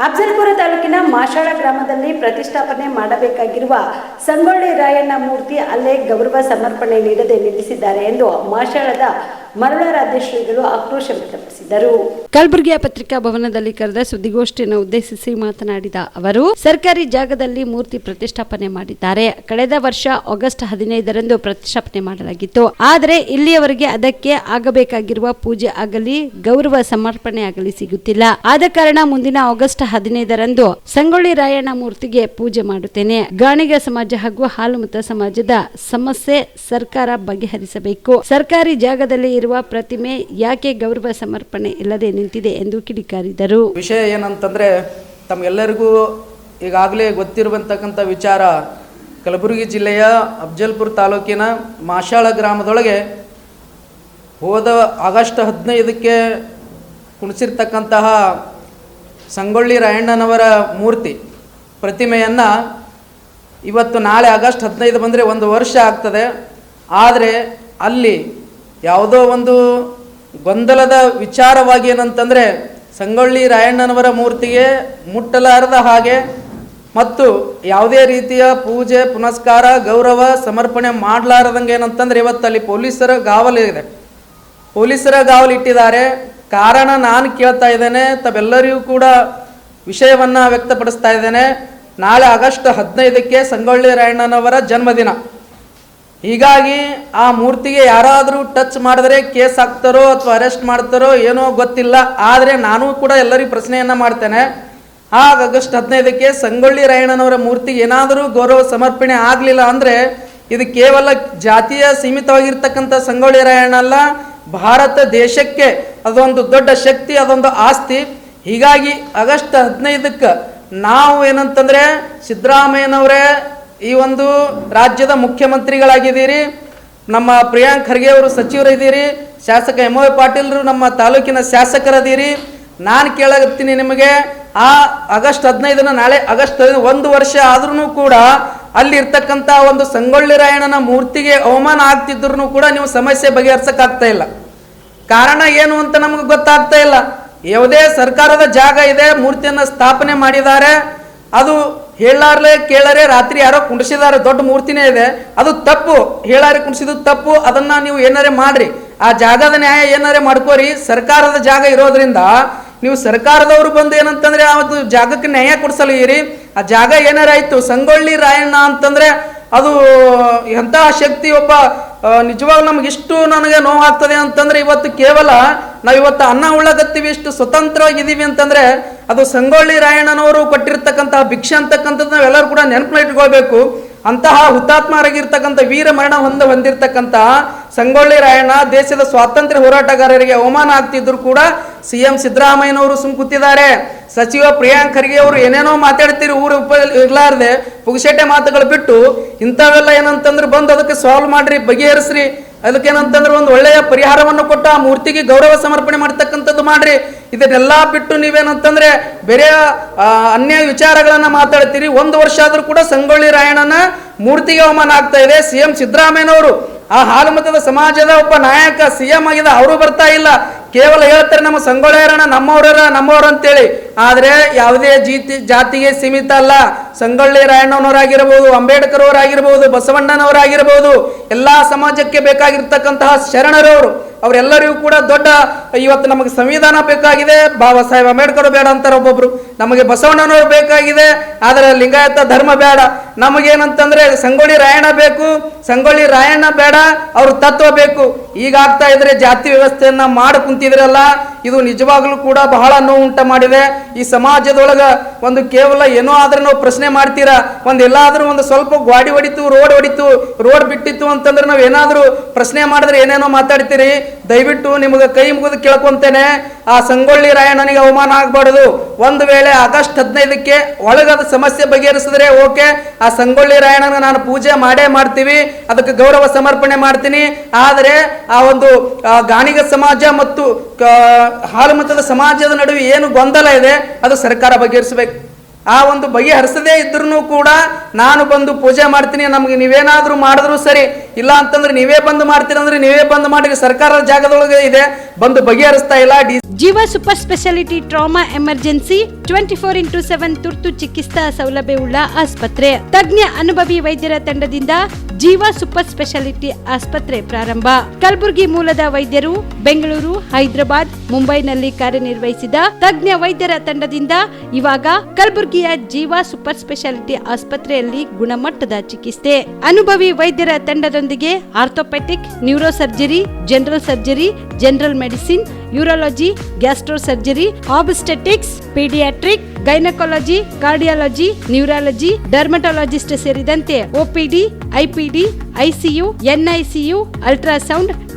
ಅಫ್ಜಲ್ಪುರ ತಾಲೂಕಿನ ಮಾಷಾಳ ಗ್ರಾಮದಲ್ಲಿ ಪ್ರತಿಷ್ಠಾಪನೆ ಮಾಡಬೇಕಾಗಿರುವ ಸಂಗೊಳ್ಳಿ ರಾಯಣ್ಣ ಮೂರ್ತಿ ಅಲ್ಲೇ ಗೌರವ ಸಮರ್ಪಣೆ ನೀಡದೆ ನಿಲ್ಲಿಸಿದ್ದಾರೆ ಎಂದು ಮಾಷಾಳದ ಮರುಳರಾಧ್ಯ ಶ್ರೀಗಳು ಆಕ್ರೋಶ ವ್ಯಕ್ತಪಡಿಸಿದರು. ಕಲಬುರಗಿಯ ಪತ್ರಿಕಾ ಭವನದಲ್ಲಿ ಕರೆದ ಸುದ್ದಿಗೋಷ್ಠಿಯನ್ನು ಉದ್ದೇಶಿಸಿ ಮಾತನಾಡಿದ ಅವರು, ಸರ್ಕಾರಿ ಜಾಗದಲ್ಲಿ ಮೂರ್ತಿ ಪ್ರತಿಷ್ಠಾಪನೆ ಮಾಡಿದ್ದಾರೆ. ಕಳೆದ ವರ್ಷ ಆಗಸ್ಟ್ ಹದಿನೈದರಂದು ಪ್ರತಿಷ್ಠಾಪನೆ ಮಾಡಲಾಗಿತ್ತು. ಆದರೆ ಇಲ್ಲಿಯವರೆಗೆ ಅದಕ್ಕೆ ಆಗಬೇಕಾಗಿರುವ ಪೂಜೆ ಆಗಲಿ, ಗೌರವ ಸಮರ್ಪಣೆ ಆಗಲಿ ಸಿಗುತ್ತಿಲ್ಲ. ಆದ ಕಾರಣ ಮುಂದಿನ ಆಗಸ್ಟ್ ಹದಿನೈದರಂದು ಸಂಗೊಳ್ಳಿ ರಾಯಣ್ಣ ಮೂರ್ತಿಗೆ ಪೂಜೆ ಮಾಡುತ್ತೇನೆ. ಗಾಣಿಗ ಸಮಾಜ ಹಾಗೂ ಹಾಲುಮತ ಸಮಾಜದ ಸಮಸ್ಯೆ ಸರ್ಕಾರ ಬಗೆಹರಿಸಬೇಕು. ಸರ್ಕಾರಿ ಜಾಗದಲ್ಲಿ ಇರುವ ಪ್ರತಿಮೆ ಯಾಕೆ ಗೌರವ ಸಮರ್ಪಣೆ ಇಲ್ಲದೆ ನಿಂತಿದೆ ಎಂದು ಕಿಡಿಕಾರಿದರು. ವಿಷಯ ಏನಂತಂದರೆ ತಮಗೆಲ್ಲರಿಗೂ ಈಗಾಗಲೇ ಗೊತ್ತಿರುವಂತಕ್ಕಂಥ ವಿಚಾರ ಕಲಬುರಗಿ ಜಿಲ್ಲೆಯ ಅಫ್ಜಲ್ಪುರ ತಾಲೂಕಿನ ಮಾಶಾಳ ಗ್ರಾಮದೊಳಗೆ ಹೋದ ಆಗಸ್ಟ್ ಹದಿನೈದಕ್ಕೆ ಕುಣಿಸಿರ್ತಕ್ಕಂತಹ ಸಂಗೊಳ್ಳಿ ರಾಯಣ್ಣನವರ ಮೂರ್ತಿ ಪ್ರತಿಮೆಯನ್ನು ಇವತ್ತು ನಾಳೆ ಆಗಸ್ಟ್ ಹದಿನೈದು ಬಂದರೆ ಒಂದು ವರ್ಷ ಆಗ್ತದೆ. ಆದರೆ ಅಲ್ಲಿ ಯಾವುದೋ ಒಂದು ಗೊಂದಲದ ವಿಚಾರವಾಗಿ ಏನಂತಂದರೆ ಸಂಗೊಳ್ಳಿ ರಾಯಣ್ಣನವರ ಮೂರ್ತಿಗೆ ಮುಟ್ಟಲಾರದ ಹಾಗೆ ಮತ್ತು ಯಾವುದೇ ರೀತಿಯ ಪೂಜೆ, ಪುನಸ್ಕಾರ, ಗೌರವ, ಸಮರ್ಪಣೆ ಮಾಡಲಾರದಂಗೆ ಏನಂತಂದ್ರೆ ಇವತ್ತು ಅಲ್ಲಿ ಪೊಲೀಸರ ಗಾವಲಿದೆ ಪೊಲೀಸರ ಗಾವಲಿಟ್ಟಿದ್ದಾರೆ ಕಾರಣ ನಾನು ಕೇಳ್ತಾ ಇದ್ದೇನೆ. ತಾವೆಲ್ಲರಿಗೂ ಕೂಡ ವಿಷಯವನ್ನು ವ್ಯಕ್ತಪಡಿಸ್ತಾ ಇದ್ದೇನೆ. ನಾಳೆ ಆಗಸ್ಟ್ ಹದಿನೈದಕ್ಕೆ ಸಂಗೊಳ್ಳಿ ರಾಯಣ್ಣನವರ ಜನ್ಮದಿನ. ಹೀಗಾಗಿ ಆ ಮೂರ್ತಿಗೆ ಯಾರಾದರೂ ಟಚ್ ಮಾಡಿದ್ರೆ ಕೇಸ್ ಹಾಕ್ತಾರೋ ಅಥವಾ ಅರೆಸ್ಟ್ ಮಾಡ್ತಾರೋ ಏನೋ ಗೊತ್ತಿಲ್ಲ, ಆದರೆ ನಾನು ಕೂಡ ಎಲ್ಲರಿಗೂ ಪ್ರಶ್ನೆಯನ್ನು ಮಾಡ್ತೇನೆ. ಆಗ ಆಗಸ್ಟ್ ಹದಿನೈದಕ್ಕೆ ಸಂಗೊಳ್ಳಿ ರಾಯಣ್ಣನವರ ಮೂರ್ತಿಗೆ ಏನಾದರೂ ಗೌರವ ಸಮರ್ಪಣೆ ಆಗಲಿಲ್ಲ ಅಂದರೆ ಇದು ಕೇವಲ ಜಾತಿಯ ಸೀಮಿತವಾಗಿರ್ತಕ್ಕಂಥ ಸಂಗೊಳ್ಳಿ ರಾಯಣ್ಣ ಅಲ್ಲ, ಭಾರತ ದೇಶಕ್ಕೆ ಅದೊಂದು ದೊಡ್ಡ ಶಕ್ತಿ, ಅದೊಂದು ಆಸ್ತಿ. ಹೀಗಾಗಿ ಆಗಸ್ಟ್ ಹದಿನೈದಕ್ಕೆ ನಾವು ಏನಂತಂದರೆ ಸಿದ್ದರಾಮಯ್ಯನವರೇ ಈ ಒಂದು ರಾಜ್ಯದ ಮುಖ್ಯಮಂತ್ರಿಗಳಾಗಿದ್ದೀರಿ, ನಮ್ಮ ಪ್ರಿಯಾಂಕ್ ಖರ್ಗೆ ಅವರು ಸಚಿವರಿದ್ದೀರಿ, ಶಾಸಕ ಎಂ ಒ ಪಾಟೀಲ್ರು ನಮ್ಮ ತಾಲೂಕಿನ ಶಾಸಕರದೀರಿ. ನಾನು ಕೇಳಗತ್ತೀನಿ ನಿಮಗೆ, ಆ ಆಗಸ್ಟ್ ಹದಿನೈದನ ನಾಳೆ ಆಗಸ್ಟ್ ಹದಿನೈದು, ಒಂದು ವರ್ಷ ಆದ್ರೂ ಕೂಡ ಅಲ್ಲಿ ಇರ್ತಕ್ಕಂಥ ಒಂದು ಸಂಗೊಳ್ಳಿ ರಾಯಣ್ಣನ ಮೂರ್ತಿಗೆ ಅವಮಾನ ಆಗ್ತಿದ್ರು ಕೂಡ ನೀವು ಸಮಸ್ಯೆ ಬಗೆಹರಿಸಕ್ಕಾಗ್ತಾ ಇಲ್ಲ. ಕಾರಣ ಏನು ಅಂತ ನಮಗೆ ಗೊತ್ತಾಗ್ತಾ ಇಲ್ಲ. ಯಾವುದೇ ಸರ್ಕಾರದ ಜಾಗ ಇದೆ, ಮೂರ್ತಿಯನ್ನು ಸ್ಥಾಪನೆ ಮಾಡಿದ್ದಾರೆ. ಅದು ಹೇಳಾರ್ಲೆ ಕೇಳರೆ ರಾತ್ರಿ ಯಾರೋ ಕುಂಡಿಸಿದ್ದಾರೆ ದೊಡ್ಡ ಮೂರ್ತಿನೇ ಇದೆ. ಅದು ತಪ್ಪು. ಹೇಳಾರೆ ಕುಣಿಸಿದ್ದು ತಪ್ಪು. ಅದನ್ನ ನೀವು ಏನಾರೇ ಮಾಡ್ರಿ. ಆ ಜಾಗದ ನ್ಯಾಯ ಏನಾರೇ ಮಾಡ್ಕೋರಿ. ಸರ್ಕಾರದ ಜಾಗ ಇರೋದ್ರಿಂದ ನೀವು ಸರ್ಕಾರದವರು ಬಂದು ಏನಂತಂದ್ರೆ ಅದು ಜಾಗಕ್ಕೆ ನ್ಯಾಯ ಕೊಡ್ಸಲಿರಿ ಆ ಜಾಗ ಏನಾರ ಆಯ್ತು? ಸಂಗೊಳ್ಳಿ ರಾಯಣ್ಣ ಅಂತಂದ್ರೆ ಅದು ಎಂಥ ಶಕ್ತಿ ಒಬ್ಬ ಆ, ನಿಜವಾಗ್ಲೂ ನಮ್ಗೆ ಇಷ್ಟು ನನಗೆ ನೋವಾಗ್ತದೆ ಅಂತಂದ್ರೆ ಇವತ್ತು ಕೇವಲ ನಾವು ಇವತ್ತು ಅನ್ನ ಉಳ್ಳಗತ್ತೀವಿ ಇಷ್ಟು ಸ್ವತಂತ್ರವಾಗಿದ್ದೀವಿ ಅಂತಂದ್ರೆ ಅದು ಸಂಗೊಳ್ಳಿ ರಾಯಣ್ಣನವರು ಕೊಟ್ಟಿರ್ತಕ್ಕಂತಹ ಭಿಕ್ಷೆ ಅಂತಕ್ಕಂಥದ್ದು ನಾವೆಲ್ಲರೂ ಕೂಡ ನೆನಪಿನ ಇಟ್ಕೊಳ್ಬೇಕು. ಅಂತಹ ಹುತಾತ್ಮರಾಗಿರ್ತಕ್ಕಂಥ ವೀರ ಮರಣ ಹೊಂದ ಹೊಂದಿರತಕ್ಕಂತಹ ಸಂಗೊಳ್ಳಿ ರಾಯಣ್ಣ ದೇಶದ ಸ್ವಾತಂತ್ರ್ಯ ಹೋರಾಟಗಾರರಿಗೆ ಅವಮಾನ ಆಗ್ತಿದ್ರು ಕೂಡ ಸಿ ಎಂ ಸಿದ್ದರಾಮಯ್ಯನವರು ಸುಮ್ ಸಚಿವ ಪ್ರಿಯಾಂಕ್ ಖರ್ಗೆ ಅವರು ಏನೇನೋ ಮಾತಾಡ್ತೀರಿ, ಊರು ಉಪ ಇರ್ಲಾರ್ದೆ ಪುಗಶೆಟ್ಟೆ ಮಾತುಗಳು ಬಿಟ್ಟು ಇಂಥವೆಲ್ಲ ಏನಂತಂದ್ರೆ ಬಂದು ಅದಕ್ಕೆ ಸಾಲ್ವ್ ಮಾಡ್ರಿ, ಬಗೆಹರಿಸ್ರಿ. ಅದಕ್ಕೇನಂತಂದ್ರೆ ಒಂದು ಒಳ್ಳೆಯ ಪರಿಹಾರವನ್ನು ಕೊಟ್ಟು ಆ ಮೂರ್ತಿಗೆ ಗೌರವ ಸಮರ್ಪಣೆ ಮಾಡ್ತಕ್ಕಂಥದ್ದು ಮಾಡ್ರಿ. ಇದನ್ನೆಲ್ಲ ಬಿಟ್ಟು ನೀವೇನಂತಂದ್ರೆ ಬೇರೆ ಅನ್ಯ ವಿಚಾರಗಳನ್ನ ಮಾತಾಡ್ತೀರಿ. ಒಂದು ವರ್ಷ ಆದ್ರೂ ಕೂಡ ಸಂಗೊಳ್ಳಿ ರಾಯಣ್ಣನ ಮೂರ್ತಿಗೆ ಅವಮಾನ ಆಗ್ತಾ ಇದೆ. ಸಿ ಎಂ ಸಿದ್ದರಾಮಯ್ಯನವರು ಆ ಹಾಲು ಮತದ ಸಮಾಜದ ಒಬ್ಬ ನಾಯಕ ಸಿ ಎಂ ಆಗಿದೆ ಅವರು ಬರ್ತಾ ಇಲ್ಲ. ಕೇವಲ ಹೇಳ್ತಾರೆ ನಮ್ಮ ಸಂಗೊಳ್ಳಿಯರಣ ನಮ್ಮವರ ನಮ್ಮವ್ರ ಅಂತೇಳಿ. ಆದರೆ ಯಾವುದೇ ಜೀತಿ, ಜಾತಿಗೆ ಸೀಮಿತ ಅಲ್ಲ. ಸಂಗೊಳ್ಳಿ ರಾಯಣ್ಣನವರಾಗಿರ್ಬೋದು ಅಂಬೇಡ್ಕರ್ ಅವರಾಗಿರ್ಬೋದು ಬಸವಣ್ಣನವರಾಗಿರ್ಬೋದು, ಎಲ್ಲಾ ಸಮಾಜಕ್ಕೆ ಬೇಕಾಗಿರ್ತಕ್ಕಂತಹ ಶರಣರವರು ಅವರೆಲ್ಲರಿಗೂ ಕೂಡ ದೊಡ್ಡ ಇವತ್ತು ನಮಗೆ ಸಂವಿಧಾನ ಬೇಕಾಗಿದೆ. ಬಾಬಾ ಸಾಹೇಬ್ ಅಂಬೇಡ್ಕರ್ ಬೇಡ ಅಂತಾರೆ ಒಬ್ಬೊಬ್ರು. ನಮಗೆ ಬಸವಣ್ಣನವರು ಬೇಕಾಗಿದೆ. ಆದರೆ ಲಿಂಗಾಯತ ಧರ್ಮ ಬೇಡ. ನಮಗೇನಂತಂದ್ರೆ ಸಂಗೊಳ್ಳಿ ರಾಯಣ್ಣ ಬೇಕು. ಸಂಗೊಳ್ಳಿ ರಾಯಣ್ಣ ಬೇಡ. ಅವ್ರ ತತ್ವ ಬೇಕು. ಈಗಾಗ್ತಾ ಇದ್ರೆ ಜಾತಿ ವ್ಯವಸ್ಥೆಯನ್ನ ಮಾಡಿ ಕುಂತಿದ್ರಲ್ಲ ಇದು ನಿಜವಾಗ್ಲೂ ಕೂಡ ಬಹಳ ನೋವು ಉಂಟ ಮಾಡಿದೆ. ಈ ಸಮಾಜದೊಳಗ ಒಂದು ಕೇವಲ ಏನೋ ಆದ್ರೆ ನಾವು ಪ್ರಶ್ನೆ ಮಾಡ್ತೀರಾ? ಒಂದು ಎಲ್ಲಾದ್ರೂ ಒಂದು ಸ್ವಲ್ಪ ಗಾಡಿ ಹೊಡಿತು, ರೋಡ್ ಹೊಡಿತು, ರೋಡ್ ಬಿಟ್ಟಿತ್ತು ಅಂತಂದ್ರೆ ನಾವು ಏನಾದರೂ ಪ್ರಶ್ನೆ ಮಾಡಿದ್ರೆ ಏನೇನೋ ಮಾತಾಡ್ತೀರಿ? ದಯವಿಟ್ಟು ನಿಮಗೆ ಕೈ ಮುಗಿದು ಕೇಳ್ಕೊಂತೇನೆ. ಆ ಸಂಗೊಳ್ಳಿ ರಾಯಣ್ಣನಿಗೆ ಅವಮಾನ ಆಗಬಾರ್ದು. ಒಂದು ವೇಳೆ ಆಗಸ್ಟ್ ಹದಿನೈದಕ್ಕೆ ಒಳಗದ ಸಮಸ್ಯೆ ಬಗೆಹರಿಸಿದ್ರೆ ಓಕೆ. ಆ ಸಂಗೊಳ್ಳಿ ರಾಯಣ್ಣನ ನಾನು ಪೂಜೆ ಮಾಡೇ ಮಾಡ್ತೀವಿ. ಅದಕ್ಕೆ ಗೌರವ ಸಮರ್ಪಣೆ ಮಾಡ್ತೀನಿ. ಆದರೆ ಆ ಒಂದು ಗಾಣಿಗ ಸಮಾಜ ಮತ್ತು ಹಾಲು ಸಮಾಜದ ನಡುವೆ ಏನು ಗೊಂದಲ ಇದೆ? ಅದು ಸರ್ಕಾರ ಬಗೆಹರಿಸಬೇಕು. ಆ ಒಂದು ಬಗೆಹರಿಸದೇ ಇದ್ರೂ ಕೂಡ ನಾನು ಬಂದು ಪೂಜೆ ಮಾಡ್ತೀನಿ, ನಮ್ಗೆ ನೀವೇನಾದ್ರೂ ಮಾಡಿದ್ರು ಸರಿ. ಇಲ್ಲ ಅಂತಂದ್ರೆ ನೀವೇ ಬಂದು ಮಾಡ್ತೀರಂದ್ರೆ ನೀವೇ ಬಂದು ಮಾಡಿ ಸರ್ಕಾರದ ಜಾಗದೊಳಗೆ ಇದೆ. ಬಂದು ಬಗೆಹರಿಸ್ತಾ ಇಲ್ಲ. Jeeva super speciality trauma emergency twenty four into seven ತುರ್ತು ಚಿಕಿತ್ಸಾ ಸೌಲಭ್ಯವುಳ್ಳ ಆಸ್ಪತ್ರೆ. ತಜ್ಞ ಅನುಭವಿ ವೈದ್ಯರ ತಂಡದಿಂದ ಜೀವ ಸೂಪರ್ ಸ್ಪೆಷಾಲಿಟಿ ಆಸ್ಪತ್ರೆ ಪ್ರಾರಂಭ. ಕಲಬುರಗಿ ಮೂಲದ ವೈದ್ಯರು ಬೆಂಗಳೂರು, ಹೈದರಾಬಾದ್, ಮುಂಬೈನಲ್ಲಿ ಕಾರ್ಯನಿರ್ವಹಿಸಿದ ತಜ್ಞ ವೈದ್ಯರ ತಂಡದಿಂದ ಇವಾಗ ಕಲಬುರಗಿಯ ಜೀವ ಸೂಪರ್ ಸ್ಪೆಷಾಲಿಟಿ ಆಸ್ಪತ್ರೆಯಲ್ಲಿ ಗುಣಮಟ್ಟದ ಚಿಕಿತ್ಸೆ. ಅನುಭವಿ ವೈದ್ಯರ ತಂಡದೊಂದಿಗೆ orthopaedic neuro surgery general surgery, general medicine, urology, gastro surgery, obstetrics, paediatric, gynaecology, cardiology, neurology, dermatologist ಸೇರಿದಂತೆ OPD IPD ICU NICU ultrasound